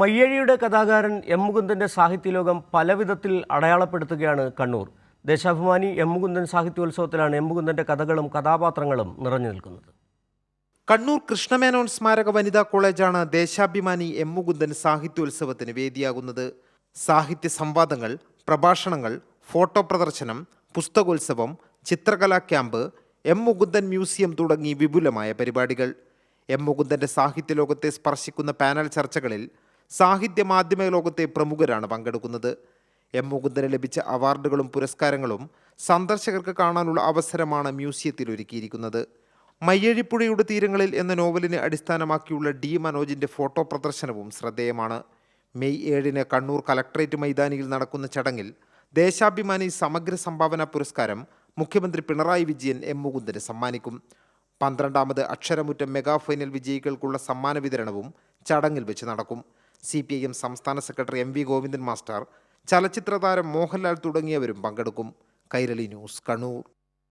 മയ്യഴിയുടെ കഥാകാരൻ എം മുകുന്ദന്റെ സാഹിത്യലോകം പലവിധത്തിൽ അടയാളപ്പെടുത്തുകയാണ് കണ്ണൂർ. ദേശാഭിമാനി എം മുകുന്ദൻ സാഹിത്യോത്സവത്തിലാണ് എം മുകുന്ദന്റെ കഥകളും കഥാപാത്രങ്ങളും നിറഞ്ഞു നിൽക്കുന്നത്. കണ്ണൂർ കൃഷ്ണമേനോൻ സ്മാരക വനിതാ കോളേജാണ് ദേശാഭിമാനി എം മുകുന്ദൻ സാഹിത്യോത്സവത്തിന് വേദിയാകുന്നത്. സാഹിത്യ സംവാദങ്ങൾ പ്രഭാഷണങ്ങൾ ഫോട്ടോ പ്രദർശനം പുസ്തകോത്സവം ചിത്രകലാ ക്യാമ്പ് എം മുകുന്ദൻ മ്യൂസിയം തുടങ്ങി വിപുലമായ പരിപാടികൾ. എം മുകുന്ദന്റെ സാഹിത്യലോകത്തെ സ്പർശിക്കുന്ന പാനൽ ചർച്ചകളിൽ സാഹിത്യ മാധ്യമ ലോകത്തെ പ്രമുഖരാണ് പങ്കെടുക്കുന്നത്. എം മുകുന്ദന് ലഭിച്ച അവാർഡുകളും പുരസ്കാരങ്ങളും സന്ദർശകർക്ക് കാണാനുള്ള അവസരമാണ് മ്യൂസിയത്തിൽ ഒരുക്കിയിരിക്കുന്നത്. മയ്യഴിപ്പുഴയുടെ തീരങ്ങളിൽ എന്ന നോവലിനെ അടിസ്ഥാനമാക്കിയുള്ള ഡി മനോജിന്റെ ഫോട്ടോ പ്രദർശനവും ശ്രദ്ധേയമാണ്. മെയ് ഏഴിന് കണ്ണൂർ കലക്ടറേറ്റ് മൈതാനിയിൽ നടക്കുന്ന ചടങ്ങിൽ ദേശാഭിമാനി സമഗ്ര സംഭാവന പുരസ്കാരം മുഖ്യമന്ത്രി പിണറായി വിജയൻ എം മുകുന്ദന് സമ്മാനിക്കും. പന്ത്രണ്ടാമത് അക്ഷരമുറ്റം മെഗാ ഫൈനൽ വിജയികൾക്കുള്ള സമ്മാന വിതരണവും ചടങ്ങിൽ വെച്ച് നടക്കും. സി പി ഐ എം സംസ്ഥാന secretary M V Govindan master ചലച്ചിത്ര താരം മോഹൻലാൽ തുടങ്ങിയവരും പങ്കെടുക്കും. കൈരളി ന്യൂസ് കണ്ണൂർ.